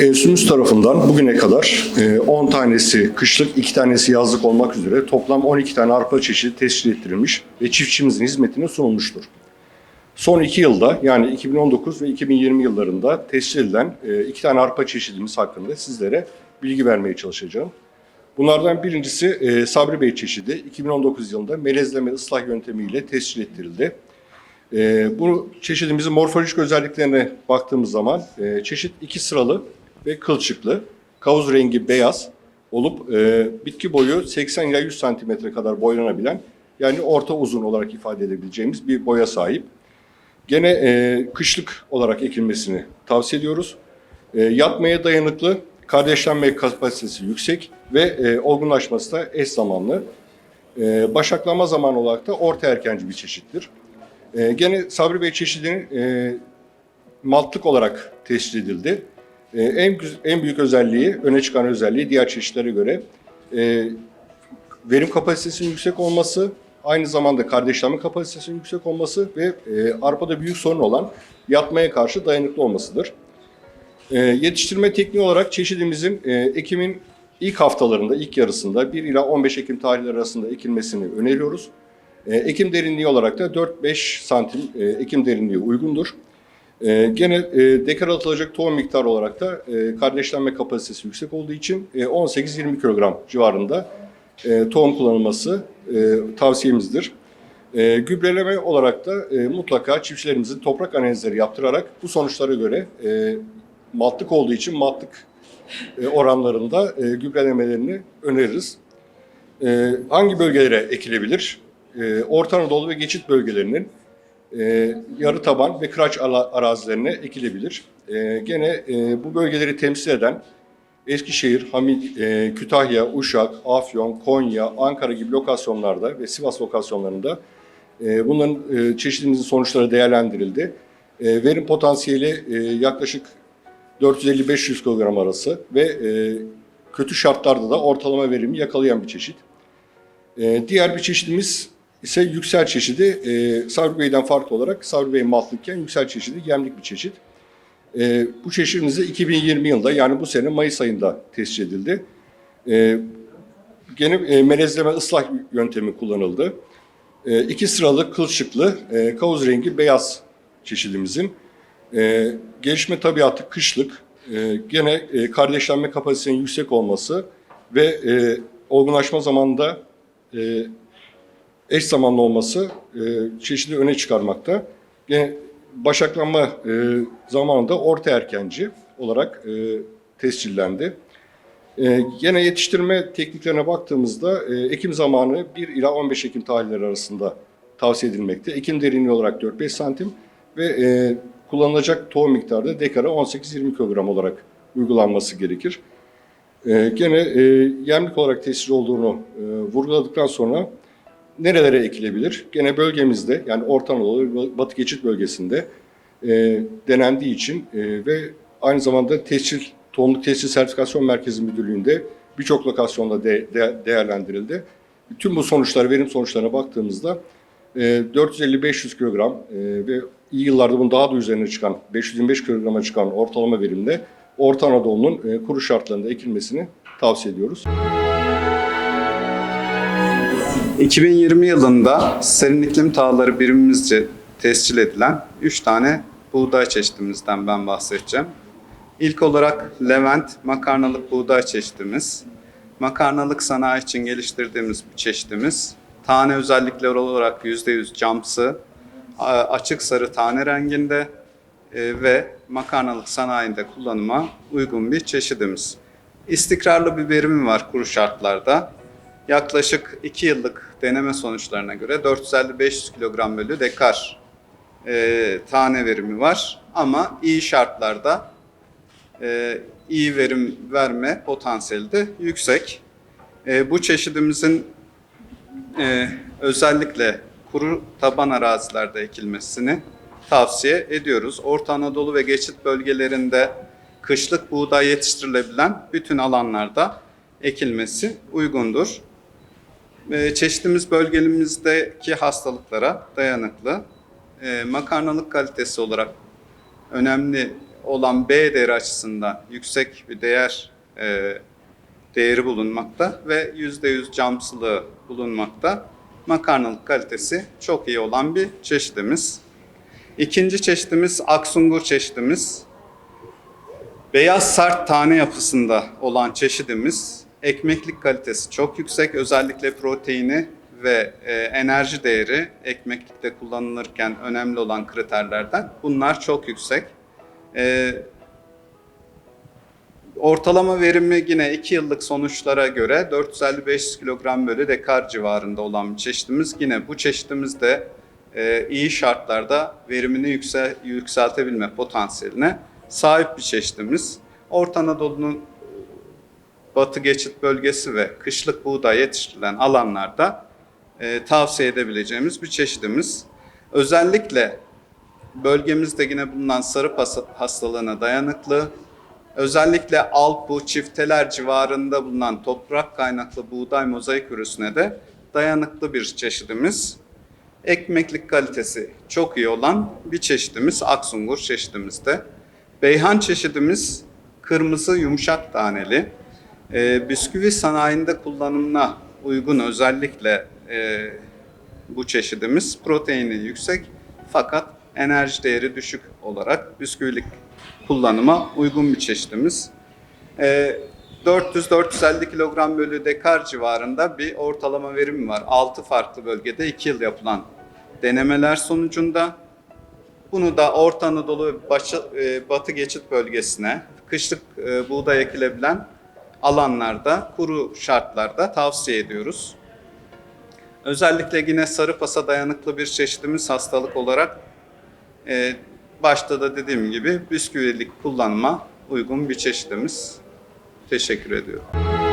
Enstitümüz tarafından bugüne kadar e, 10 tanesi kışlık, 2 tanesi yazlık olmak üzere toplam 12 tane arpa çeşidi tescil ettirilmiş ve çiftçimizin hizmetine sunulmuştur. Son 2 yılda yani 2019 ve 2020 yıllarında tescil edilen 2 tane arpa çeşidimiz hakkında sizlere bilgi vermeye çalışacağım. Bunlardan birincisi e, Sabri Bey çeşidi 2019 yılında melezleme ıslah yöntemiyle tescil ettirildi. E, bu çeşidimizin morfolojik özelliklerine baktığımız zaman e, çeşit iki sıralı ve kılçıklı, kavuz rengi beyaz olup e, bitki boyu 80 ila 100 santimetre kadar boylanabilen yani orta uzun olarak ifade edebileceğimiz bir boya sahip. Gene e, kışlık olarak ekilmesini tavsiye ediyoruz. E, yatmaya dayanıklı, kardeşlenme kapasitesi yüksek ve e, olgunlaşması da eş zamanlı. E, başaklama zamanı olarak da orta erkenci bir çeşittir. E, gene Sabri Bey çeşidinin e, maltlık olarak tescil edildi. E, en, en büyük özelliği, öne çıkan özelliği diğer çeşitlere göre e, verim kapasitesinin yüksek olması, aynı zamanda kardeşlenme kapasitesinin yüksek olması ve e, arpada büyük sorun olan yatmaya karşı dayanıklı olmasıdır. E, yetiştirme tekniği olarak çeşidimizin e, Ekim'in ilk haftalarında, ilk yarısında 1 ila 15 Ekim tarihleri arasında ekilmesini öneriyoruz. E, ekim derinliği olarak da 4-5 santim e, ekim derinliği uygundur. E, gene e, dekar atılacak tohum miktarı olarak da e, kardeşlenme kapasitesi yüksek olduğu için e, 18-20 kilogram civarında e, tohum kullanılması e, tavsiyemizdir. E, gübreleme olarak da e, mutlaka çiftçilerimizin toprak analizleri yaptırarak bu sonuçlara göre e, maltlık olduğu için maltlık e, oranlarında e, gübrelemelerini öneririz. E, hangi bölgelere ekilebilir? E, Orta Anadolu ve geçit bölgelerinin e, yarı taban ve kıraç arazilerine ekilebilir. E, gene e, bu bölgeleri temsil eden Eskişehir, Hamit, e, Kütahya, Uşak, Afyon, Konya, Ankara gibi lokasyonlarda ve Sivas lokasyonlarında e, bunların e, çeşidimizin sonuçları değerlendirildi. E, verim potansiyeli e, yaklaşık 450-500 kilogram arası ve e, kötü şartlarda da ortalama verimi yakalayan bir çeşit. E, diğer bir çeşidimiz ise yüksel çeşidi. E, Sabri Bey'den farklı olarak Sabri Bey maltlıkken yüksel çeşidi gemlik bir çeşit. E, bu çeşidimiz de 2020 yılında yani bu sene Mayıs ayında tescil edildi. E, gene e, melezleme ıslah yöntemi kullanıldı. E, iki sıralı kılçıklı e, kavuz rengi beyaz çeşidimizin e, gelişme tabiatı kışlık, e, gene e, kardeşlenme kapasitenin yüksek olması ve e, olgunlaşma zamanında e, eş zamanlı olması e, çeşidi öne çıkarmakta. Gene başaklanma e, zamanında orta erkenci olarak e, tescillendi. E, gene yetiştirme tekniklerine baktığımızda e, ekim zamanı 1 ila 15 Ekim tarihleri arasında tavsiye edilmekte. Ekim derinliği olarak 4-5 santim ve e, kullanılacak tohum miktarı dekara 18-20 kilogram olarak uygulanması gerekir. E, gene e, yemlik olarak tescil olduğunu e, vurguladıktan sonra nerelere ekilebilir? Gene bölgemizde yani Orta Anadolu Batı Geçit bölgesinde e, denendiği için e, ve aynı zamanda tescil, tohumluk tescil sertifikasyon merkezi müdürlüğünde birçok lokasyonda de, de- değerlendirildi. Tüm bu sonuçlar, verim sonuçlarına baktığımızda e, 450-500 kilogram e, ve iyi yıllarda bunun daha da üzerine çıkan 525 kilograma çıkan ortalama verimde Orta Anadolu'nun e, kuru şartlarında ekilmesini tavsiye ediyoruz. 2020 yılında serin iklim tahılları birimimizce tescil edilen 3 tane buğday çeşidimizden ben bahsedeceğim. İlk olarak Levent makarnalık buğday çeşidimiz. Makarnalık sanayi için geliştirdiğimiz bir çeşidimiz. Tane özellikleri olarak %100 camsı, açık sarı tane renginde e, ve makarnalık sanayinde kullanıma uygun bir çeşidimiz. İstikrarlı bir verimi var kuru şartlarda. Yaklaşık 2 yıllık deneme sonuçlarına göre 450-500 kilogram bölü dekar e, tane verimi var. Ama iyi şartlarda e, iyi verim verme potansiyeli de yüksek. E, bu çeşidimizin e, özellikle kuru taban arazilerde ekilmesini tavsiye ediyoruz. Orta Anadolu ve geçit bölgelerinde kışlık buğday yetiştirilebilen bütün alanlarda ekilmesi uygundur. E, çeşitimiz bölgemizdeki hastalıklara dayanıklı. E, makarnalık kalitesi olarak önemli olan B değeri açısından yüksek bir değer e, değeri bulunmakta ve %100 camsılığı bulunmakta. Makarnalık kalitesi çok iyi olan bir çeşidimiz. İkinci çeşidimiz Aksungur çeşidimiz. Beyaz sert tane yapısında olan çeşidimiz ekmeklik kalitesi çok yüksek. Özellikle proteini ve e, enerji değeri ekmeklikte kullanılırken önemli olan kriterlerden. Bunlar çok yüksek. E, ortalama verimi yine 2 yıllık sonuçlara göre 450-500 kilogram bölü dekar civarında olan bir çeşidimiz. Yine bu çeşidimiz de e, iyi şartlarda verimini yüksel, yükseltebilme potansiyeline sahip bir çeşidimiz. Orta Anadolu'nun batı geçit bölgesi ve kışlık buğday yetiştirilen alanlarda e, tavsiye edebileceğimiz bir çeşidimiz. Özellikle bölgemizde yine bulunan sarı hastalığına dayanıklı, özellikle alpu, çifteler civarında bulunan toprak kaynaklı buğday mozaik ürüsüne de dayanıklı bir çeşidimiz. Ekmeklik kalitesi çok iyi olan bir çeşidimiz Aksungur çeşidimizde. Beyhan çeşidimiz kırmızı yumuşak taneli. Ee, bisküvi sanayinde kullanımına uygun özellikle e, bu çeşidimiz proteini yüksek fakat enerji değeri düşük olarak bisküvilik kullanıma uygun bir çeşidimiz. Ee, 400-450 kilogram bölü dekar civarında bir ortalama verim var. 6 farklı bölgede 2 yıl yapılan denemeler sonucunda bunu da Orta Anadolu e, Batı Geçit bölgesine kışlık e, buğday ekilebilen alanlarda, kuru şartlarda tavsiye ediyoruz. Özellikle yine sarı pasa dayanıklı bir çeşidimiz hastalık olarak e, başta da dediğim gibi bisküvilik kullanma uygun bir çeşidimiz. Teşekkür ediyorum.